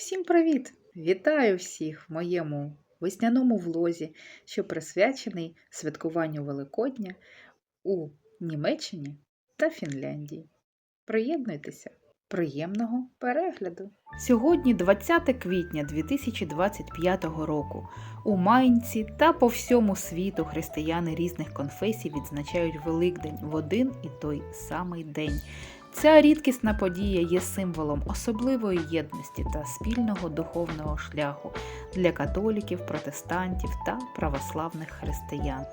Всім привіт! Вітаю всіх в моєму весняному влозі, що присвячений святкуванню Великодня у Німеччині та Фінляндії. Приєднуйтеся! Приємного перегляду! Сьогодні 20 квітня 2025 року. У Майнці та по всьому світу християни різних конфесій відзначають Великдень в один і той самий день. Ця рідкісна подія є символом особливої єдності та спільного духовного шляху для католіків, протестантів та православних християн.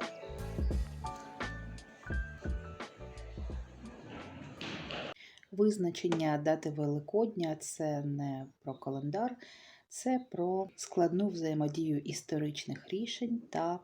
Визначення дати Великодня це не про календар, це про складну взаємодію історичних рішень та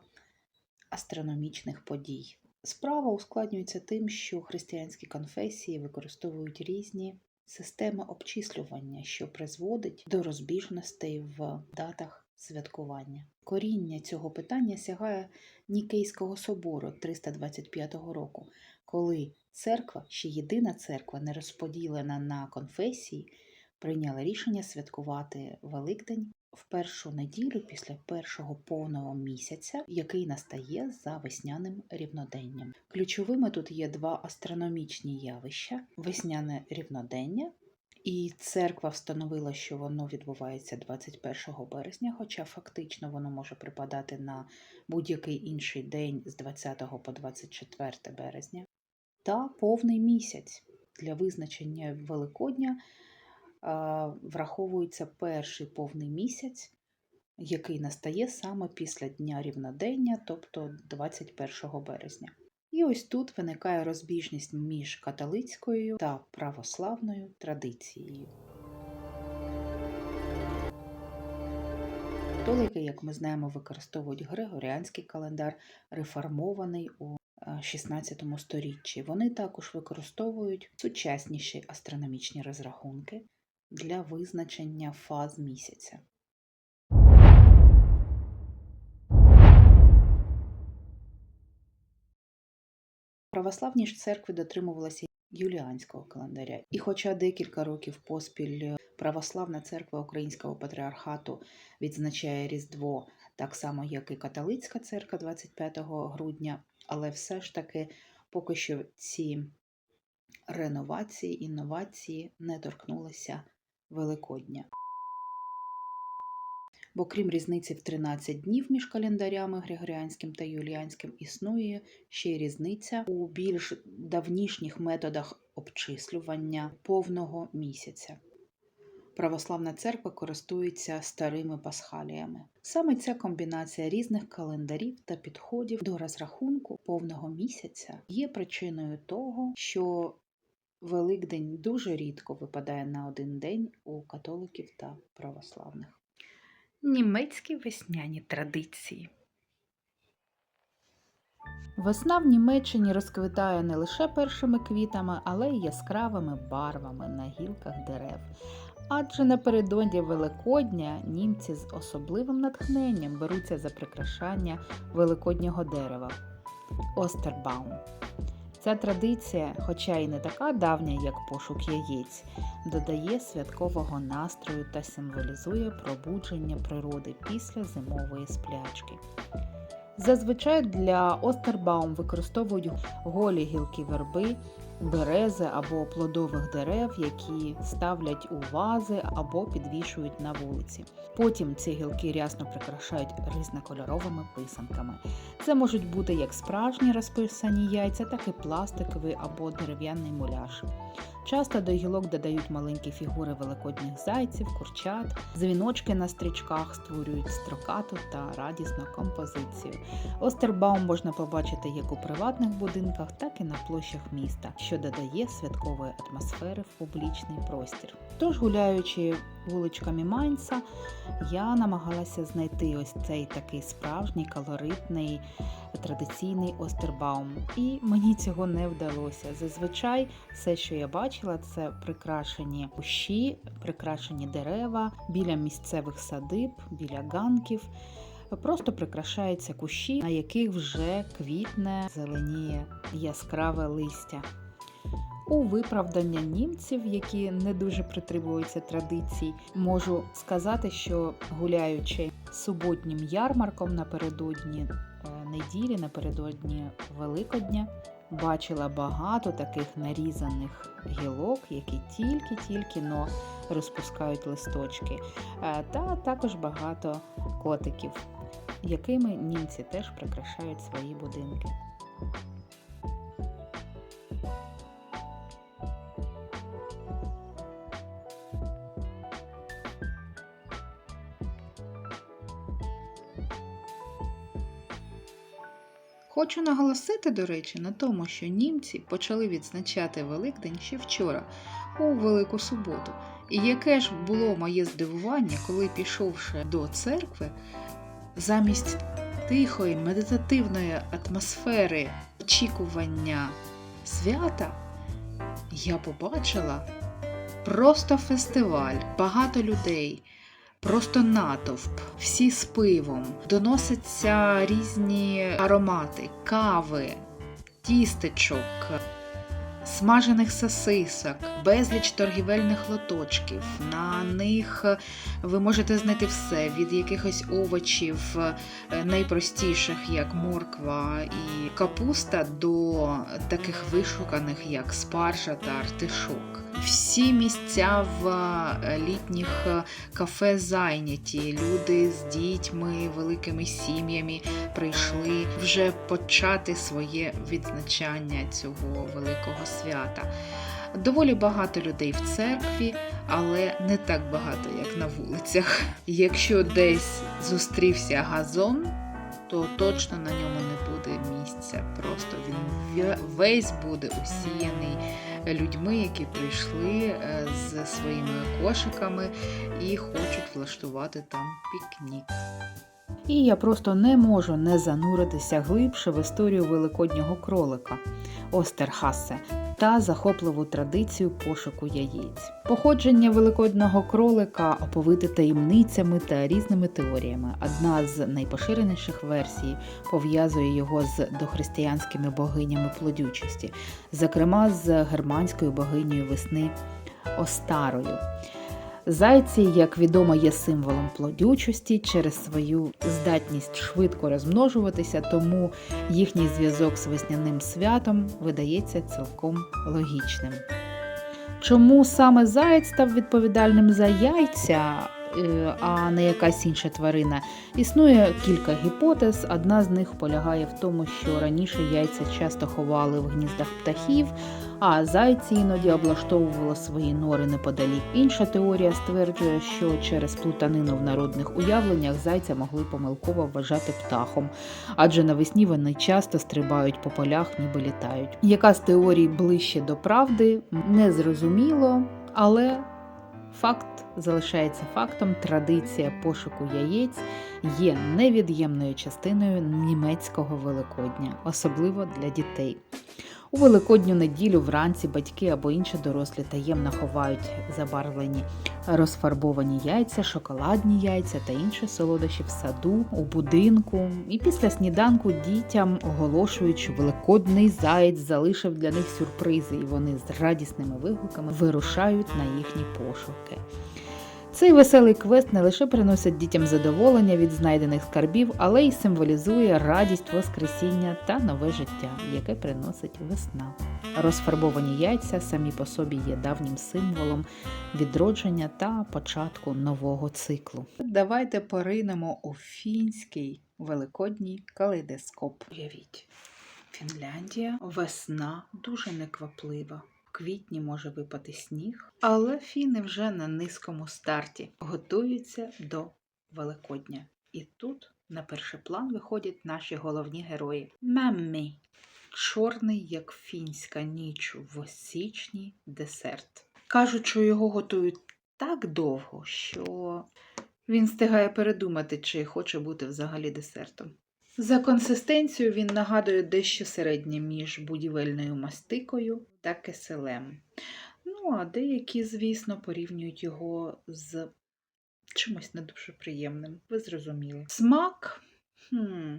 астрономічних подій. Справа ускладнюється тим, що християнські конфесії використовують різні системи обчислювання, що призводить до розбіжностей в датах святкування. Коріння цього питання сягає Нікейського собору 325 року, коли церква, ще єдина церква, не розподілена на конфесії, прийняла рішення святкувати Великдень в першу неділю після першого повного місяця, який настає за весняним рівноденням. Ключовими тут є два астрономічні явища: весняне рівнодення. І церква встановила, що воно відбувається 21 березня, хоча фактично воно може припадати на будь-який інший день з 20 по 24 березня, та повний місяць для визначення Великодня враховується перший повний місяць, який настає саме після Дня рівнодення, тобто 21 березня. І ось тут виникає розбіжність між католицькою та православною традицією. Католики, як ми знаємо, використовують Григоріанський календар, реформований у 16 сторіччі. Вони також використовують сучасніші астрономічні розрахунки, для визначення фаз місяця. Православні ж церкви дотримувалися юліанського календаря, і хоча декілька років поспіль Православна церква Українського патріархату відзначає Різдво так само, як і католицька церква 25 грудня, але все ж таки поки що ці реновації, інновації не торкнулися Великодня. Бо крім різниці в 13 днів між календарями Григоріанським та Юліанським, існує ще й різниця у більш давнішніх методах обчислювання повного місяця. Православна церква користується старими пасхаліями. Саме ця комбінація різних календарів та підходів до розрахунку повного місяця є причиною того, що Великдень дуже рідко випадає на один день у католиків та православних. Німецькі весняні традиції. Весна в Німеччині розквітає не лише першими квітами, але й яскравими барвами на гілках дерев. Адже напередодні Великодня німці з особливим натхненням беруться за прикрашання великоднього дерева Остербаум. Ця традиція, хоча й не така давня, як пошук яєць, додає святкового настрою та символізує пробудження природи після зимової сплячки. Зазвичай для Остербаум використовують голі гілки верби, берези або плодових дерев, які ставлять у вази або підвішують на вулиці. Потім ці гілки рясно прикрашають різнокольоровими писанками. Це можуть бути як справжні розписані яйця, так і пластиковий або дерев'яний муляж. Часто до гілок додають маленькі фігури великодніх зайців, курчат, дзвіночки на стрічках створюють строкату та радісну композицію. Остербаум можна побачити як у приватних будинках, так і на площах міста, що додає святкової атмосфери в публічний простір. Тож, гуляючи вуличками Майнца, я намагалася знайти ось цей такий справжній колоритний традиційний Остербаум, і мені цього не вдалося. Зазвичай все, що я бачила, це прикрашені кущі, прикрашені дерева біля місцевих садиб, біля ганків. Просто прикрашаються кущі, на яких вже квітне зеленіє яскраве листя. У виправдання німців, які не дуже притримуються традицій, можу сказати, що гуляючи суботнім ярмарком напередодні е, неділі, напередодні Великодня, бачила багато таких нарізаних гілок, які тільки-тільки но розпускають листочки, Е, та також багато котиків, якими німці теж прикрашають свої будинки. Хочу наголосити, до речі, на тому, що німці почали відзначати Великдень ще вчора, у Велику Суботу. І яке ж було моє здивування, коли, пішовши до церкви, замість тихої медитативної атмосфери очікування свята, я побачила просто фестиваль, багато людей. Просто натовп, всі з пивом, доносяться різні аромати, кави, тістечок, смажених сосисок, безліч торгівельних лоточків. На них ви можете знайти все від якихось овочів е, найпростіших, як морква і капуста, до таких вишуканих, як спаржа та артишок. Всі місця в е, літніх е, кафе зайняті. Люди з дітьми, великими сім'ями прийшли вже почати своє відзначання цього великого свята. Доволі багато людей в церкві, але не так багато, як на вулицях. Якщо десь зустрівся газон, то точно на ньому не буде місця. Просто він весь буде усіяний людьми, які прийшли е, з своїми кошиками і хочуть влаштувати там пікнік. І я просто не можу не зануритися глибше в історію великоднього кролика Остерхасе та захопливу традицію пошуку яєць. Походження великодного кролика оповите таємницями та різними теоріями. Одна з найпоширеніших версій пов'язує його з дохристиянськими богинями плодючості, зокрема з германською богинею весни Остарою. Зайці, як відомо, є символом плодючості через свою здатність швидко розмножуватися, тому їхній зв'язок з весняним святом видається цілком логічним. Чому саме заєць став відповідальним за яйця, а не якась інша тварина? Існує кілька гіпотез. Одна з них полягає в тому, що раніше яйця часто ховали в гніздах птахів, а зайці іноді облаштовували свої нори неподалік. Інша теорія стверджує, що через плутанину в народних уявленнях зайця могли помилково вважати птахом, адже навесні вони часто стрибають по полях, ніби літають. Яка з теорій ближче до правди, не зрозуміло, але факт залишається фактом. Традиція пошуку яєць є невід'ємною частиною німецького Великодня, особливо для дітей. У великодню неділю вранці батьки або інші дорослі таємно ховають забарвлені розфарбовані яйця, шоколадні яйця та інші солодощі в саду, у будинку. І після сніданку дітям оголошують, що великодний заєць залишив для них сюрпризи, і вони з радісними вигуками вирушають на їхні пошуки. Цей веселий квест не лише приносить дітям задоволення від знайдених скарбів, але й символізує радість Воскресіння та нове життя, яке приносить весна. Розфарбовані яйця самі по собі є давнім символом відродження та початку нового циклу. Давайте поринемо у фінський великодній калейдоскоп. Уявіть, Фінляндія, весна дуже некваплива. Квітні може випати сніг, але фіни вже на низькому старті готуються до Великодня. І тут на перший план виходять наші головні герої. Меммі. Чорний, як фінська ніч в січні десерт. Кажуть, що його готують так довго, що він встигає передумати, чи хоче бути взагалі десертом. За консистенцією він нагадує дещо середнє між будівельною мастикою та киселем. Ну, а деякі, звісно, порівнюють його з чимось не дуже приємним. Ви зрозуміли. Смак. Хм.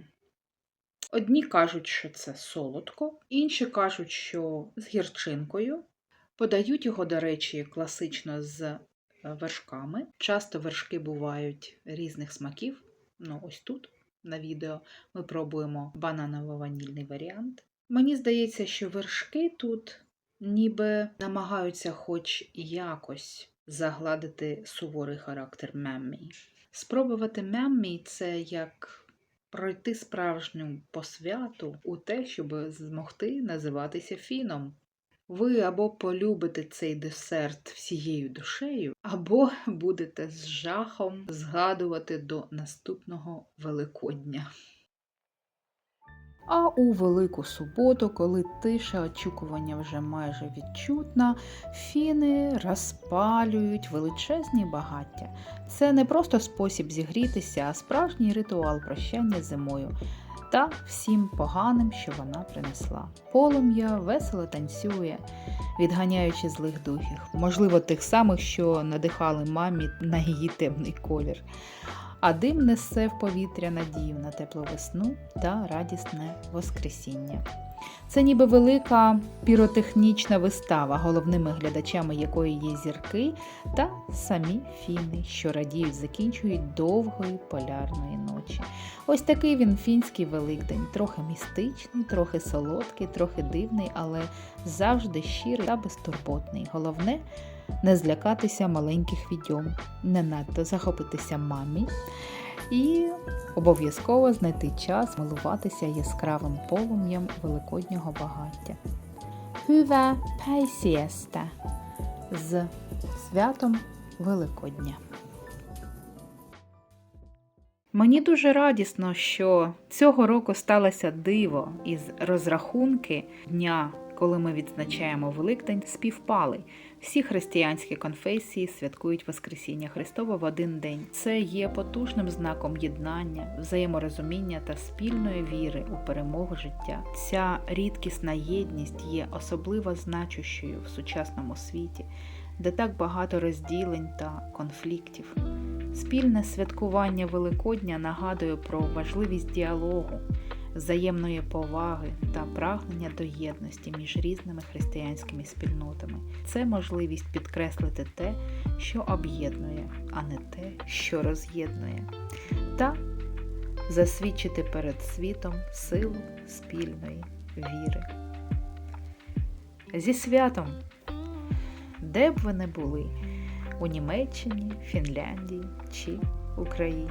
Одні кажуть, що це солодко, інші кажуть, що з гірчинкою. Подають його, до речі, класично з е, вершками. Часто вершки бувають різних смаків. Ну, ось тут на відео ми пробуємо бананово-ванільний варіант. Мені здається, що вершки тут ніби намагаються хоч якось загладити суворий характер меммі. Спробувати меммі це як пройти справжню посвяту у те, щоб змогти називатися фіном. Ви або полюбите цей десерт всією душею, або будете з жахом згадувати до наступного Великодня. А у Велику суботу, коли тиша очікування вже майже відчутна, фіни розпалюють величезні багаття. Це не просто спосіб зігрітися, а справжній ритуал прощання зимою та всім поганим, що вона принесла. Полум'я весело танцює, відганяючи злих духів, можливо, тих самих, що надихали мамі на її темний колір. А дим несе в повітря надію на теплу весну та радісне воскресіння. Це ніби велика піротехнічна вистава, головними глядачами якої є зірки та самі фіни, що радіють, закінчують довгої полярної ночі. Ось такий він фінський великдень, трохи містичний, трохи солодкий, трохи дивний, але завжди щирий та безтурботний. Головне не злякатися маленьких відьом, не надто захопитися мамі і обов'язково знайти час милуватися яскравим полум'ям великоднього багаття. Hyvää päisiästä з святом Великодня. Мені дуже радісно, що цього року сталося диво із розрахунки дня, коли ми відзначаємо Великдень, співпали. Всі християнські конфесії святкують Воскресіння Христова в один день. Це є потужним знаком єднання, взаєморозуміння та спільної віри у перемогу життя. Ця рідкісна єдність є особливо значущою в сучасному світі, де так багато розділень та конфліктів. Спільне святкування Великодня нагадує про важливість діалогу, взаємної поваги та прагнення до єдності між різними християнськими спільнотами. Це можливість підкреслити те, що об'єднує, а не те, що роз'єднує, та засвідчити перед світом силу спільної віри. Зі святом, де б ви не були, у Німеччині, Фінляндії чи Україні.